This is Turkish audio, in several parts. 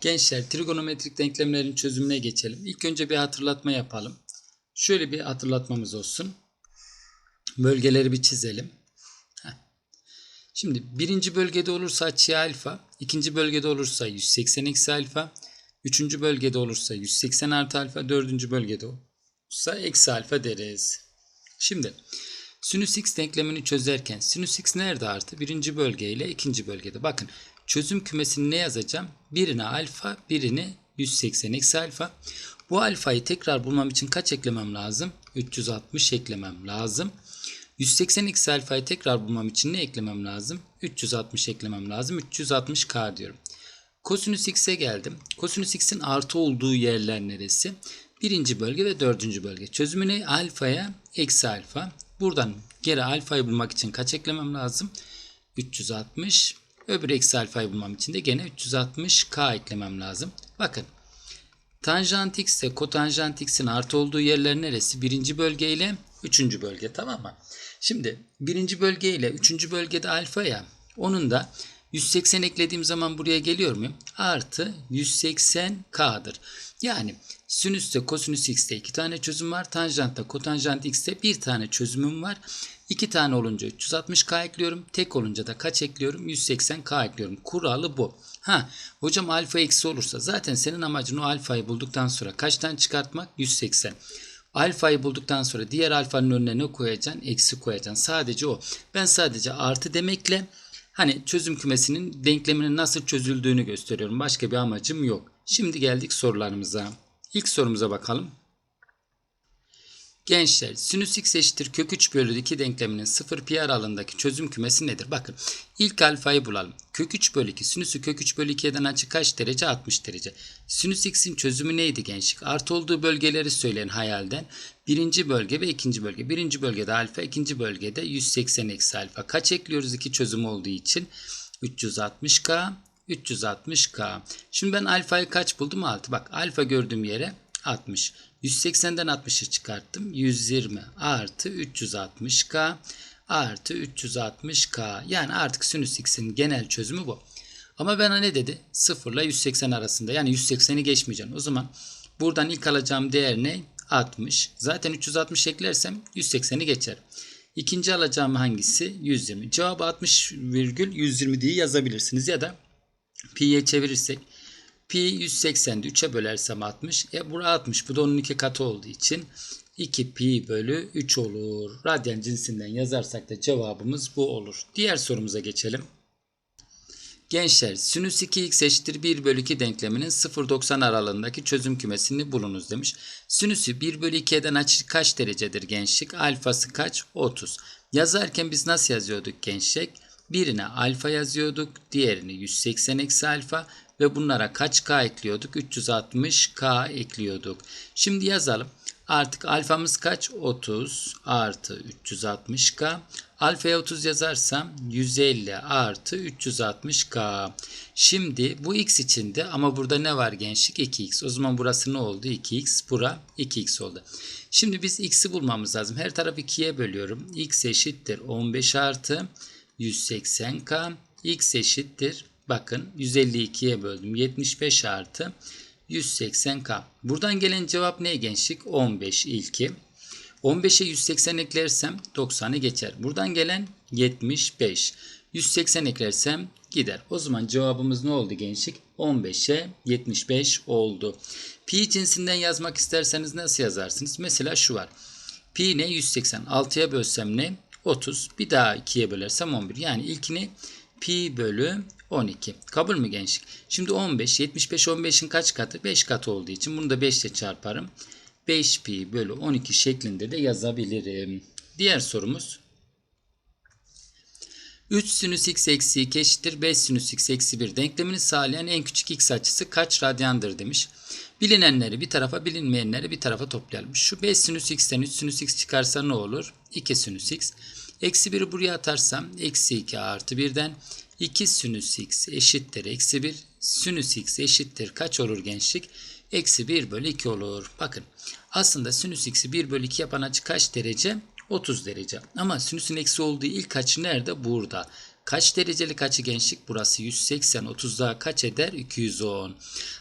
Gençler trigonometrik denklemlerin çözümüne geçelim. İlk önce bir hatırlatma yapalım. Şöyle bir hatırlatmamız olsun. Bölgeleri bir çizelim. Şimdi birinci bölgede olursa açı alfa, ikinci bölgede olursa 180 eksi alfa, üçüncü bölgede olursa 180 artı alfa, dördüncü bölgede olursa eksi alfa deriz. Şimdi sinüs x denklemini çözerken sinüs x nerede artı? Birinci bölge ile ikinci bölgede. Bakın çözüm kümesini ne yazacağım? Birine alfa, birini 180 eksi alfa. Bu alfayı tekrar bulmam için kaç eklemem lazım? 360 eklemem lazım. 180 eksi alfayı tekrar bulmam için ne eklemem lazım? 360 eklemem lazım. 360k diyorum. Kosinüs x'e geldim. Kosinüs x'in artı olduğu yerler neresi? Birinci bölge ve dördüncü bölge. Çözümü ne? Alfaya eksi alfa. Buradan geri alfayı bulmak için kaç eklemem lazım? 360. Öbür eksi alfayı bulmam için de gene 360k eklemem lazım. Bakın. Tanjant x ile kotanjant x'in artı olduğu yerler neresi? Birinci bölge ile üçüncü bölge tamam mı? Şimdi birinci bölge ile üçüncü bölgede alfa ya. Onun da 180 eklediğim zaman buraya geliyor muyum? Artı 180k'dır. Yani sinüste kosinüs x'te iki tane çözüm var. Tanjantta kotanjant x'te bir tane çözümüm var. İki tane olunca 360k ekliyorum. Tek olunca da kaç ekliyorum? 180k ekliyorum. Kuralı bu. Ha hocam alfa eksi olursa zaten senin amacın o alfayı bulduktan sonra kaçtan çıkartmak? 180. Alfayı bulduktan sonra diğer alfanın önüne ne koyacaksın? Eksi koyacaksın. Sadece o. Ben sadece artı demekle hani çözüm kümesinin denkleminin nasıl çözüldüğünü gösteriyorum. Başka bir amacım yok. Şimdi geldik sorularımıza. İlk sorumuza bakalım. Gençler sinüs x eşittir kök 3 bölü 2 denkleminin 0 pi aralığındaki çözüm kümesi nedir? Bakın ilk alfayı bulalım. Kök 3 bölü 2 sinüsü kök 3 bölü 2'den açı kaç derece? 60 derece. Sinüs x'in çözümü neydi gençlik? Artı olduğu bölgeleri söyleyin hayalden. Birinci bölge ve ikinci bölge. Birinci bölgede alfa, ikinci bölgede 180 eksi alfa. Kaç ekliyoruz iki çözüm olduğu için? 360k, 360k. Şimdi ben alfayı kaç buldum? 6. Bak alfa gördüğüm yere 60. 180'den 60'ı çıkarttım. 120 artı 360k artı 360k. Yani artık sinüs x'in genel çözümü bu. Ama bana ne dedi? 0 ile 180 arasında. Yani 180'i geçmeyeceğim. O zaman buradan ilk alacağım değer ne? 60. Zaten 360 eklersem 180'i geçer. İkinci alacağım hangisi? 120. Cevabı 60 virgül 120 diye yazabilirsiniz. Ya da pi'ye çevirirsek Pi 180'de 3'e bölersem 60. E bura 60. Bu da onun iki katı olduğu için 2 pi bölü 3 olur. Radyan cinsinden yazarsak da cevabımız bu olur. Diğer sorumuza geçelim. Gençler sinüs 2x eşittir 1 bölü 2 denkleminin 0-90 aralığındaki çözüm kümesini bulunuz demiş. Sinüsü 1 bölü 2'den açı kaç derecedir gençlik? Alfası kaç? 30. Yazarken biz nasıl yazıyorduk gençlik? Birine alfa yazıyorduk. Diğerini 180 eksi alfa ve bunlara kaç k ekliyorduk? 360k ekliyorduk. Şimdi yazalım. Artık alfamız kaç? 30 artı 360k. Alfaya 30 yazarsam 150 artı 360k. Şimdi bu x içinde ama burada ne var gençlik? 2x. O zaman burası ne oldu? 2x. Bura 2x oldu. Şimdi biz x'i bulmamız lazım. Her tarafı 2'ye bölüyorum. x eşittir 15 artı 180k. x eşittir Bakın 152'ye böldüm. 75 artı 180k. Buradan gelen cevap ne gençlik? 15 ilki. 15'e 180 eklersem 90'ı geçer. Buradan gelen 75. 180 eklersem gider. O zaman cevabımız ne oldu gençlik? 15'e 75 oldu. Pi cinsinden yazmak isterseniz nasıl yazarsınız? Mesela şu var. Pi ne? 180. 6'ya bölsem ne? 30. Bir daha 2'ye bölersem 11. Yani ilkini pi bölü 12. Kabul mü gençlik? Şimdi 15, 75 15'in kaç katı? 5 katı olduğu için bunu da 5 ile çarparım. 5 pi bölü 12 şeklinde de yazabilirim. Diğer sorumuz. 3 sinüs x eksi 2 eşittir 5 sinüs x eksi 1 denklemini sağlayan en küçük x açısı kaç radyandır demiş. Bilinenleri bir tarafa bilinmeyenleri bir tarafa toplayalım. Şu 5 sinüs x'ten 3 sinüs x çıkarsa ne olur? 2 sinüs x. Eksi 1'i buraya atarsam eksi 2 artı 1'den 2 sinüs x eşittir eksi 1. Sinüs x eşittir kaç olur gençlik? Eksi 1 bölü 2 olur. Bakın aslında sinüs x'i 1 bölü 2 yapan açı kaç derece? 30 derece. Ama sinüsün eksi olduğu ilk açı nerede? Burada. Kaç derecelik açı gençlik? Burası 180. 30 daha kaç eder? 210.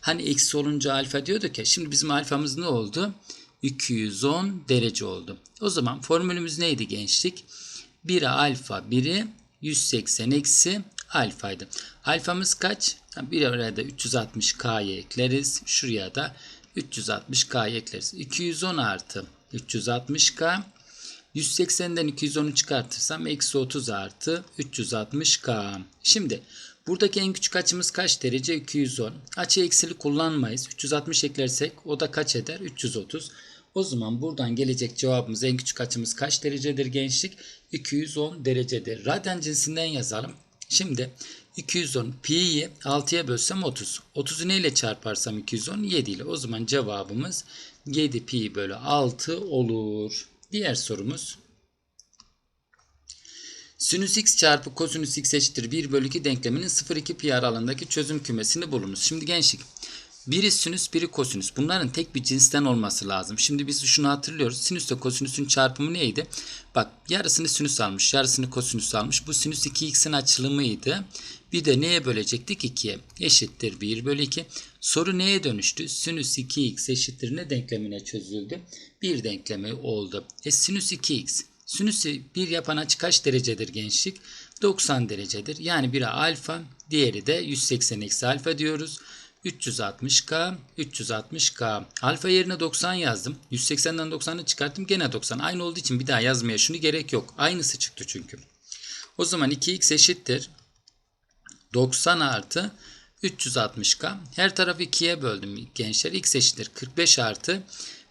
Hani eksi olunca alfa diyorduk ya. Şimdi bizim alfamız ne oldu? 210 derece oldu. O zaman formülümüz neydi gençlik? Biri alfa, biri 180 eksi alfaydı. Alfamız kaç? Bir araya da 360k'yı ekleriz. Şuraya da 360k'yı ekleriz. 210 artı 360k 180'den 210'u çıkartırsam eksi 30 artı 360k. Şimdi buradaki en küçük açımız kaç derece? 210. Açı eksili kullanmayız. 360 eklersek o da kaç eder? 330. O zaman buradan gelecek cevabımız en küçük açımız kaç derecedir gençlik? 210 derecedir. Radyan cinsinden yazalım. Şimdi 210 pi'yi 6'ya bölsem 30. 30'u neyle çarparsam 210? 7 ile. O zaman cevabımız 7 pi bölü 6 olur. Diğer sorumuz. Sinüs x çarpı kosinüs x eşittir 1 bölü 2 denkleminin 0-2 pi aralığındaki çözüm kümesini bulunuz. Şimdi gençlik biri sinüs biri kosinüs. Bunların tek bir cinsten olması lazım. Şimdi biz şunu hatırlıyoruz. Sinüsle kosinüsün çarpımı neydi? Bak yarısını sinüs almış yarısını kosinüs almış. Bu sinüs 2x'in açılımıydı. Bir de neye bölecektik? 2'ye. Eşittir 1 bölü 2. Soru neye dönüştü? Sinüs 2x eşittir ne denklemine çözüldü? Bir denklemi oldu. E sinüs 2x. Sinüsü 1 yapan açı kaç derecedir gençlik? 90 derecedir. Yani biri alfa, diğeri de 180 eksi alfa diyoruz. 360k, 360k. Alfa yerine 90 yazdım. 180'den 90'ı çıkarttım. Gene 90. Aynı olduğu için bir daha yazmaya şunu gerek yok. Aynısı çıktı çünkü. O zaman 2x eşittir. 90 artı 360k. Her tarafı 2'ye böldüm gençler. x eşittir 45 artı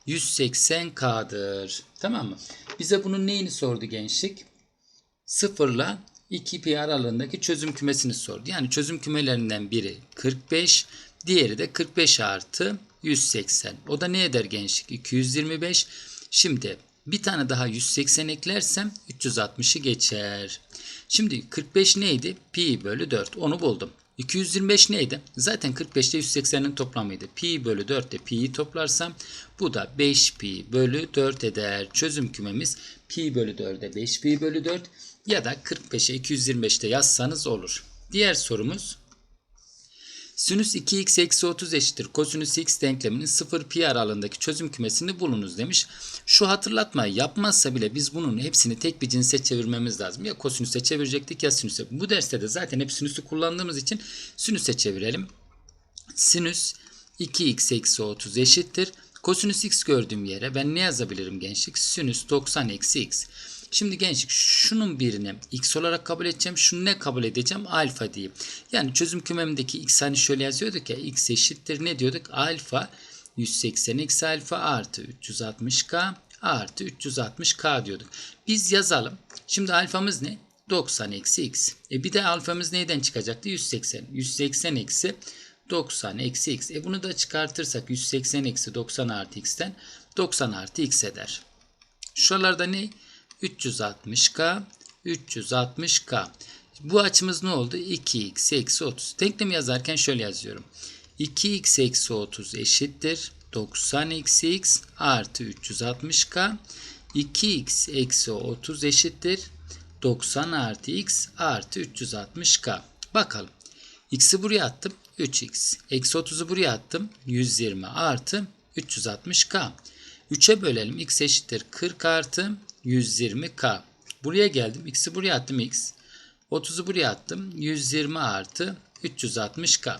180k'dır. Tamam mı? Bize bunun neyini sordu gençlik? 0 ile 2 pi aralığındaki çözüm kümesini sordu. Yani çözüm kümelerinden biri 45, diğeri de 45 artı 180. O da ne eder gençlik? 225. Şimdi bir tane daha 180 eklersem 360'ı geçer. Şimdi 45 neydi? Pi bölü 4. Onu buldum. 225 neydi? Zaten 45 ile 180'in toplamıydı. Pi bölü 4 ile pi'yi toplarsam bu da 5 pi bölü 4 eder. Çözüm kümemiz pi bölü 4'e 5 pi bölü 4 ya da 45'e 225'te yazsanız olur. Diğer sorumuz Sinüs 2x eksi 30 eşittir. Kosinüs x denkleminin 0 pi aralığındaki çözüm kümesini bulunuz demiş. Şu hatırlatmayı yapmazsa bile biz bunun hepsini tek bir cinse çevirmemiz lazım. Ya kosinüse çevirecektik ya sinüse. Bu derste de zaten hep sinüsü kullandığımız için sinüse çevirelim. Sinüs 2x eksi 30 eşittir. Kosinüs x gördüğüm yere ben ne yazabilirim gençlik? Sinüs 90 eksi x. Şimdi gençlik şunun birini x olarak kabul edeceğim. Şunu ne kabul edeceğim? Alfa diyeyim. Yani çözüm kümemdeki x hani şöyle yazıyorduk ya x eşittir ne diyorduk? Alfa 180 eksi alfa artı 360k artı 360k diyorduk. Biz yazalım. Şimdi alfamız ne? 90 eksi x. E bir de alfamız neyden çıkacaktı? 180. 180 eksi 90 eksi x. E bunu da çıkartırsak 180 eksi 90 artı x'ten 90 artı x eder. Şuralarda ne? 360k 360k. Bu açımız ne oldu? 2x eksi 30. Denklemi yazarken şöyle yazıyorum. 2x eksi 30 eşittir. 90 eksi x artı 360k. 2x eksi 30 eşittir. 90 artı x artı 360k. Bakalım. x'i buraya attım. 3x. Eksi 30'u buraya attım. 120 artı 360k. 3'e bölelim. x eşittir 40 artı 120k. Buraya geldim. X'i buraya attım x. 30'u buraya attım. 120 artı 360k.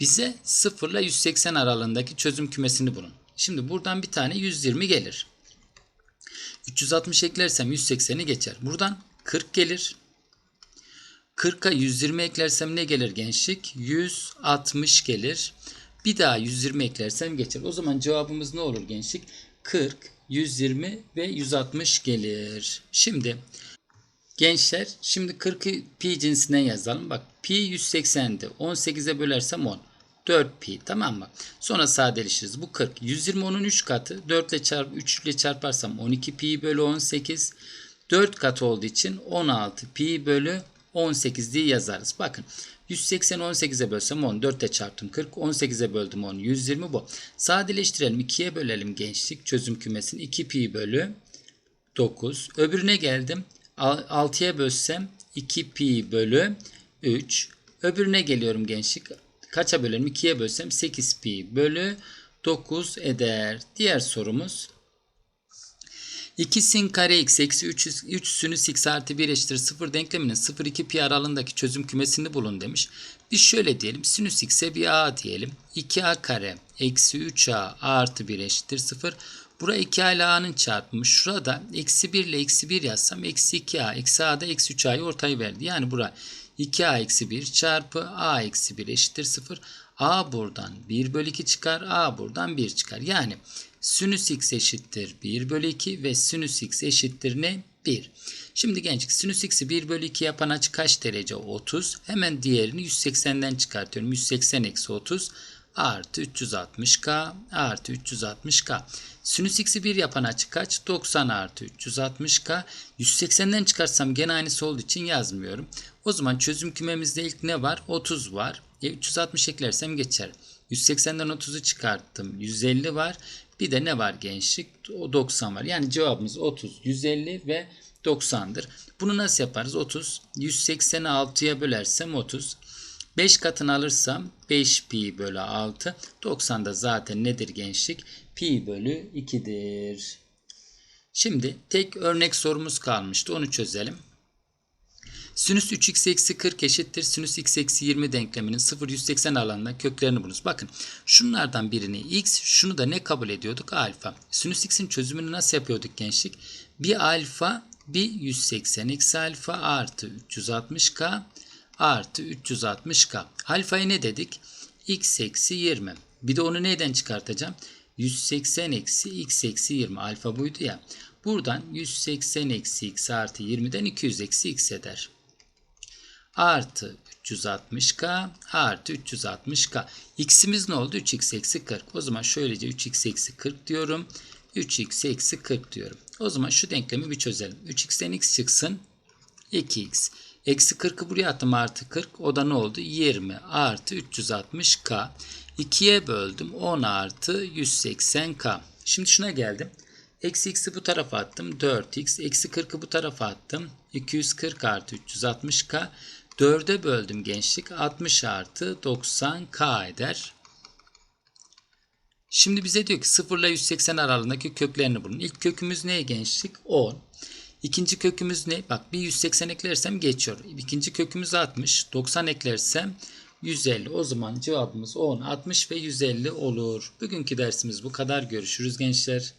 Bize 0 ile 180 aralığındaki çözüm kümesini bulun. Şimdi buradan bir tane 120 gelir. 360 eklersem 180'i geçer. Buradan 40 gelir. 40'a 120 eklersem ne gelir gençlik? 160 gelir. Bir daha 120 eklersem geçer. O zaman cevabımız ne olur gençlik? 40, 120 ve 160 gelir. Şimdi gençler şimdi 40'ı pi cinsine yazalım. Bak pi 180'di. 18'e bölersem 10. 4 pi tamam mı? Sonra sadeleşiriz. Bu 40. 120 onun 3 katı. 4 ile çarp 3 ile çarparsam 12 pi bölü 18. 4 katı olduğu için 16 pi bölü 18 diye yazarız. Bakın 180 18'e bölsem 10. 4 ile çarptım 40. 18'e böldüm 10. 120 bu. Sadeleştirelim. 2'ye bölelim gençlik. Çözüm kümesini 2 pi bölü 9. Öbürüne geldim. 6'ya bölsem 2 pi bölü 3. Öbürüne geliyorum gençlik. Kaça bölerim? 2'ye bölsem 8 pi bölü 9 eder. Diğer sorumuz 2 sin kare x eksi 3, 3 sinüs x artı 1 eşittir 0 denkleminin 0-2 pi aralığındaki çözüm kümesini bulun demiş. Biz şöyle diyelim sinüs x'e bir a diyelim. 2a kare eksi 3a artı 1 eşittir 0. Bura 2a ile a'nın çarpımı. Şurada eksi 1 ile eksi 1 yazsam eksi 2a. Eksi a da eksi 3a'yı ortaya verdi. Yani bura 2a eksi 1 çarpı a eksi 1 eşittir 0. a buradan 1 bölü 2 çıkar. a buradan 1 çıkar. Yani sinüs x eşittir 1 bölü 2 ve sinüs x eşittir ne? 1. Şimdi gençlik sinüs x'i 1 bölü 2 yapan açı kaç derece? 30. Hemen diğerini 180'den çıkartıyorum. 180 eksi 30 artı 360k artı 360k. Sinüs x'i 1 yapan açı kaç? 90 artı 360k. 180'den çıkarsam gene aynısı olduğu için yazmıyorum. O zaman çözüm kümemizde ilk ne var? 30 var. E, 360 eklersem geçer. 180'den 30'u çıkarttım. 150 var. Bir de ne var gençlik? O 90 var. Yani cevabımız 30, 150 ve 90'dır. Bunu nasıl yaparız? 30, 186'ya bölersem 30. 5 katını alırsam 5 pi bölü 6. 90 da zaten nedir gençlik? Pi bölü 2'dir. Şimdi tek örnek sorumuz kalmıştı. Onu çözelim. Sinüs 3x eksi 40 eşittir. Sinüs x eksi 20 denkleminin 0-180 alanına köklerini bulunuz. Bakın şunlardan birini x, şunu da ne kabul ediyorduk? Alfa. Sinüs x'in çözümünü nasıl yapıyorduk gençlik? Bir alfa, bir 180 eksi alfa artı 360k artı 360k. Alfayı ne dedik? x eksi 20. Bir de onu neyden çıkartacağım? 180 eksi x eksi 20. Alfa buydu ya. Buradan 180 eksi x artı 20'den 200 eksi x eder. Artı 360k artı 360k. X'imiz ne oldu? 3x eksi 40. O zaman şöylece 3x eksi 40 diyorum. 3x eksi 40 diyorum. O zaman şu denklemi bir çözelim. 3x'ten x çıksın. 2x. Eksi 40'ı buraya attım artı 40. O da ne oldu? 20 artı 360k. 2'ye böldüm. 10 artı 180k. Şimdi şuna geldim. Eksi x'i bu tarafa attım. 4x. Eksi 40'ı bu tarafa attım. 240 artı 360k. 4'e böldüm gençlik. 60 artı 90k eder. Şimdi bize diyor ki 0 ile 180 aralığındaki köklerini bulun. İlk kökümüz ne gençlik? 10. İkinci kökümüz ne? Bak bir 180 eklersem geçiyor. İkinci kökümüz 60. 90 eklersem 150. O zaman cevabımız 10, 60 ve 150 olur. Bugünkü dersimiz bu kadar. Görüşürüz gençler.